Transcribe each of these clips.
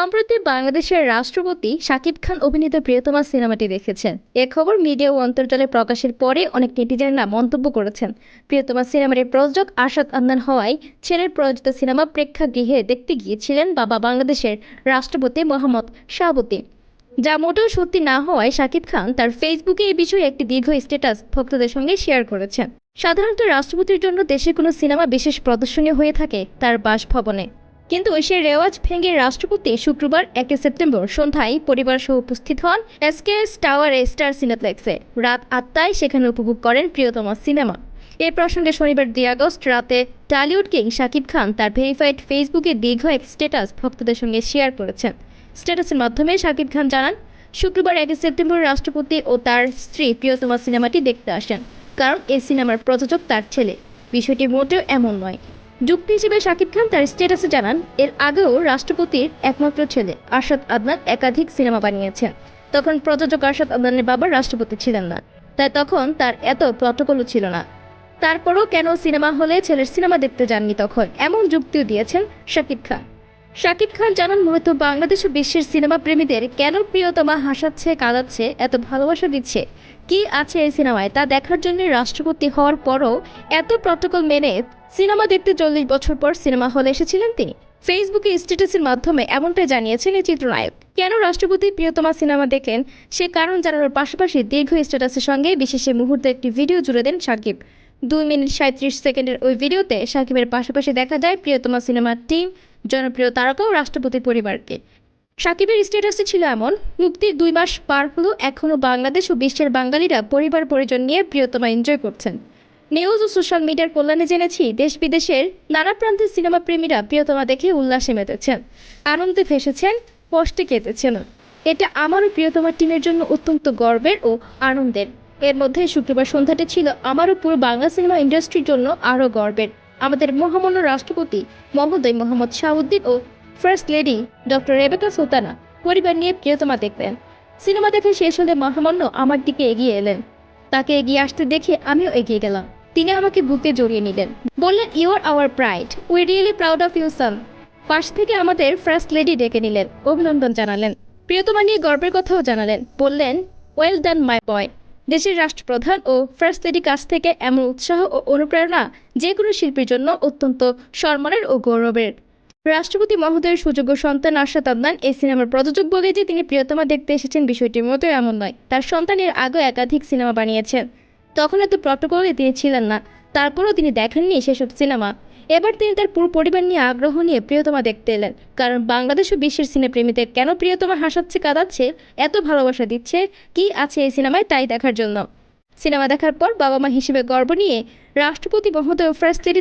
সম্প্রতি বাংলাদেশের রাষ্ট্রপতি শাকিব খান অভিনীত প্রিয়তমা সিনেমাটি দেখেছেন। এ খবর মিডিয়া ও অন্তর্জালে প্রকাশের পরে অনেক নেটিজেনরা মন্তব্য করেছেন। প্রিয়তমা সিনেমাটির প্রযোজক আশাদ আন্দান হওয়ায় ছেলের প্রযোজিত সিনেমা প্রেক্ষাগৃহে দেখতে গিয়েছিলেন বাবা বাংলাদেশের রাষ্ট্রপতি মোহাম্মদ শাহাবুদ্দিন। যা মোটেও সত্যি না হওয়ায় শাকিব খান তার ফেসবুকে এই বিষয়ে একটি দীর্ঘ স্ট্যাটাস ভক্তদের সঙ্গে শেয়ার করেছেন। সাধারণত রাষ্ট্রপতির জন্য দেশে কোনো সিনেমা বিশেষ প্রদর্শনী হয়ে থাকে তার বাসভবনে। কিন্তু সে রেওয়াজ ভেঙে রাষ্ট্রপতি শুক্রবার একে সেপ্টেম্বর সন্ধ্যায় পরিবার সহ উপস্থিত হন এসকেএস টাওয়ারে স্টার সিনেপ্লেক্সে। রাত আটটায় সেখানে উপভোগ করেন প্রিয়তমা সিনেমা। এ প্রসঙ্গে শনিবার দুই আগস্ট রাতে টালিউড কিং শাকিব খান তার ভেরিফাইড ফেসবুকে দীর্ঘ এক স্ট্যাটাস ভক্তদের সঙ্গে শেয়ার করেছেন। স্ট্যাটাসের মাধ্যমে শাকিব খান জানান, শুক্রবার একে সেপ্টেম্বর রাষ্ট্রপতি ও তার স্ত্রী প্রিয়তমা সিনেমাটি দেখতে আসেন, কারণ এই সিনেমার প্রযোজক তার ছেলে। বিষয়টি মোটেও এমন নয়। যুক্তি হিসেবে শাকিব খান তার স্ট্যাটাসে জানান, এর আগেও রাষ্ট্রপতির একমাত্র ছেলে আরশাদ আদনান একাধিক সিনেমা বানিয়েছেন। তখন প্রযোজক আরশাদ আদনানের বাবা রাষ্ট্রপতি ছিলেন না। তাই তখন তার এত প্রটোকলও ছিল না। তারপরও কেন সিনেমা হলে ছেলের সিনেমা দেখতে যাননি তখন? এমন যুক্তিও দিয়েছেন শাকিব খান। শাকিব খান জানান, মূলত বাংলাদেশ ও বিশ্বের সিনেমা প্রেমীদের কেন প্রিয়তমা হাসাচ্ছে, কাঁদাচ্ছে, এত ভালোবাসা দিচ্ছে? কি আছে এই সিনেমায়? তা দেখার জন্য রাষ্ট্রপতি হওয়ার পরও এত প্রটোকল মেনে সিনেমা দেখতে চল্লিশ বছর পর সিনেমা হলে এসেছিলেন তিনি। ফেসবুকে স্ট্যাটাসের মাধ্যমে এমনটাই জানিয়েছেন এই চিত্রনায়ক। কেন রাষ্ট্রপতি প্রিয়তমা সিনেমা দেখলেন? সে কারণ জানানোর পাশাপাশি দীর্ঘ স্ট্যাটাসের সঙ্গে বিশেষ মুহূর্তে একটি ভিডিও জুড়ে দেন সাকিব। দুই মিনিট সাঁত্রিশ সেকেন্ডের ওই ভিডিওতে সাকিবের পাশাপাশি দেখা যায় প্রিয়তমা সিনেমার টিম জনপ্রিয় তারকা ও রাষ্ট্রপতির পরিবারকে। সাকিবের স্ট্যাটাসে ছিল এমন, মুক্তির দুই মাস পার হলেও এখনও বাংলাদেশ ও বিশ্বের বাঙালিরা পরিবার পরিজন নিয়ে প্রিয়তমা এনজয় করছেন। নিউজ ও সোশ্যাল মিডিয়ার কল্যাণে জেনেছি দেশ বিদেশের নানা প্রান্তের সিনেমা প্রেমীরা প্রিয়তমা দেখে উল্লাসে মেতেছেন। আনন্দে ভেসেছেন, কষ্টে কেঁদেছেন। এটা আমারও প্রিয়তমা টিমের জন্য অত্যন্ত গর্বের ও আনন্দের। এর মধ্যে শুক্রবার সন্ধ্যাটি ছিল আমারও পুরো বাংলা সিনেমা ইন্ডাস্ট্রির জন্য আরও গর্বের। আমাদের মহামান্য রাষ্ট্রপতি মহোদয় মোহাম্মদ শাহউদ্দিন ও first lady doctor Rebecca Sultana পরিবার নিয়ে প্রিয়তমা দেখলেন। সিনেমা দেখে শেষ হলে মহামান্য আমার দিকে এগিয়ে এলেন। তাকে এগিয়ে আসতে দেখে আমিও এগিয়ে গেলাম। তিনি আমাকে বুকে জড়িয়ে নিলেন। বললেন you are our pride we really proud of you son পাশ থেকে আমাদের ফার্স্ট লেডি ডেকে নিলেন, অভিনন্দন জানালেন। প্রিয়তমা নিয়ে গর্বের কথাও জানালেন। বললেন ওয়েল ডান মাই বয় দেশের রাষ্ট্রপ্রধান ও ফার্স্ট লেডির কাছ থেকে এমন উৎসাহ ও অনুপ্রেরণা যে কোনো শিল্পীর জন্য অত্যন্ত সম্মানের ও গৌরবের। রাষ্ট্রপতি মহোদয়ের সুযোগ্য সন্তান আশাদ আদনান এই সিনেমার প্রযোজক বলে যে তিনি প্রিয়তমা দেখতে এসেছেন বিষয়টির মতো এমন নয়। তার সন্তানের আগেও একাধিক সিনেমা বানিয়েছেন। তখন এত প্রটোকলে তিনি ছিলেন না। তারপরও তিনি দেখেননি সেসব সিনেমা। এবার তিনি তার পুরো পরিবার নিয়ে আগ্রহ নিয়ে প্রিয়তমা দেখতে এলেন। কারণ বাংলাদেশ ও বিশ্বের সিনেপ্রেমীদের কেন প্রিয়তমা হাসাচ্ছে, কাঁদাচ্ছে, এত ভালোবাসা দিচ্ছে, কি আছে এই সিনেমায় তাই দেখার জন্য? সিনেমা দেখার পর বাবা মা হিসেবে গর্ব নিয়ে রাষ্ট্রপতি মহোদয় ও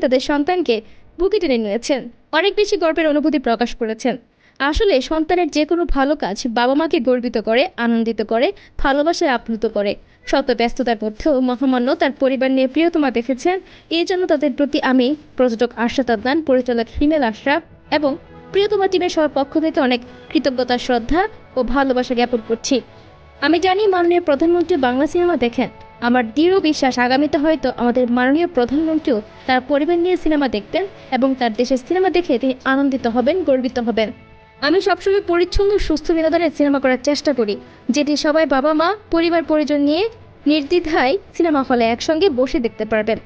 তাদের সন্তানকে বুকে টেনে নিয়েছেন। অনেক বেশি গর্বের অনুভূতি প্রকাশ করেছেন। আসলে সন্তানের যে কোনো ভালো কাজ বাবা মাকে গর্বিত করে, আনন্দিত করে, ভালোবাসায় আপ্লুত করে। শত ব্যস্ততার মধ্যেও মহামান্য তার পরিবার নিয়ে প্রিয়তমা দেখেছেন। এই জন্য তাদের প্রতি আমি প্রযোজক আশরাত আদনান পরিচালক হিমেল আশরাফ এবং প্রিয়তমা টিমের সবার পক্ষ থেকে অনেক কৃতজ্ঞতা, শ্রদ্ধা ও ভালোবাসা জ্ঞাপন করছি। আমি জানি মাননীয় প্রধানমন্ত্রী বাংলা সিনেমা দেখেন। আমার দৃঢ় বিশ্বাস আগামীতে হয়তো আমাদের মাননীয় প্রধানমন্ত্রীও তার পরিবার নিয়ে সিনেমা দেখতেন এবং তার দেশের সিনেমা দেখে তিনি আনন্দিত হবেন, গর্বিত হবেন। আমি সবসময় পরিচ্ছন্ন, সুস্থ বিনোদনের সিনেমা করার চেষ্টা করি, যেটি সবাই বাবা, মা, পরিবার, পরিজন নিয়ে নির্দ্বিধায় সিনেমা হলে একসঙ্গে বসে দেখতে পারবেন।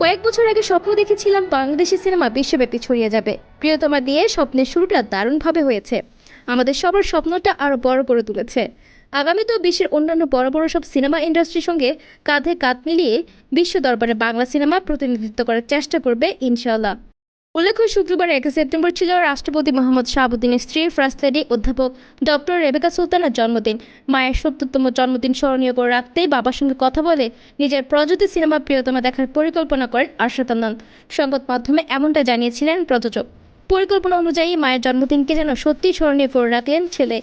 কয়েক বছর আগে স্বপ্ন দেখেছিলাম বাংলাদেশি সিনেমা বিশ্বব্যাপী ছড়িয়ে যাবে। প্রিয়তমা দিয়ে স্বপ্নের শুরুটা দারুণভাবে হয়েছে। আমাদের সবার স্বপ্নটা আরও বড় করে তুলেছে। আগামীতেও বিশ্বের অন্যান্য বড় বড় সব সিনেমা ইন্ডাস্ট্রির সঙ্গে কাঁধে কাঁধ মিলিয়ে বিশ্ব দরবারে বাংলা সিনেমা প্রতিনিধিত্ব করার চেষ্টা করবে ইনশাআল্লাহ। উল্লেখ্য শুক্রবার একে সেপ্টেম্বর ছিল রাষ্ট্রপতি মোহাম্মদ শাহাবুদ্দিনের স্ত্রী ফার্স্ট অধ্যাপক ডক্টর রেবেকা সুলতানার জন্মদিন। মায়ের সত্তরতম জন্মদিন স্মরণীয় করে রাখতেই বাবার সঙ্গে কথা বলে নিজের প্রযোজিত সিনেমা প্রিয়তমা দেখার পরিকল্পনা করেন আশরাত আনন্দ সংবাদ মাধ্যমে এমনটা জানিয়েছিলেন প্রযোজক। পরিকল্পনা অনুযায়ী মায়ের জন্মদিনকে যেন সত্যি স্মরণীয় করে রাখলেন ছেলে।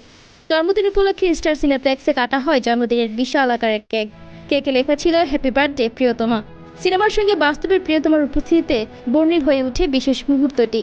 জন্মদিন উপলক্ষে স্টার সিনেপ্লেক্সে কাটা হয় জন্মদিনের বিশাল আকারের কেক। কেকে লেখা ছিল হ্যাপি বার্থডে প্রিয়তমা। সিনেমার সঙ্গে বাস্তবের প্রিয়তমার উপস্থিতিতে বর্ণিল হয়ে ওঠে বিশেষ মুহূর্তটি।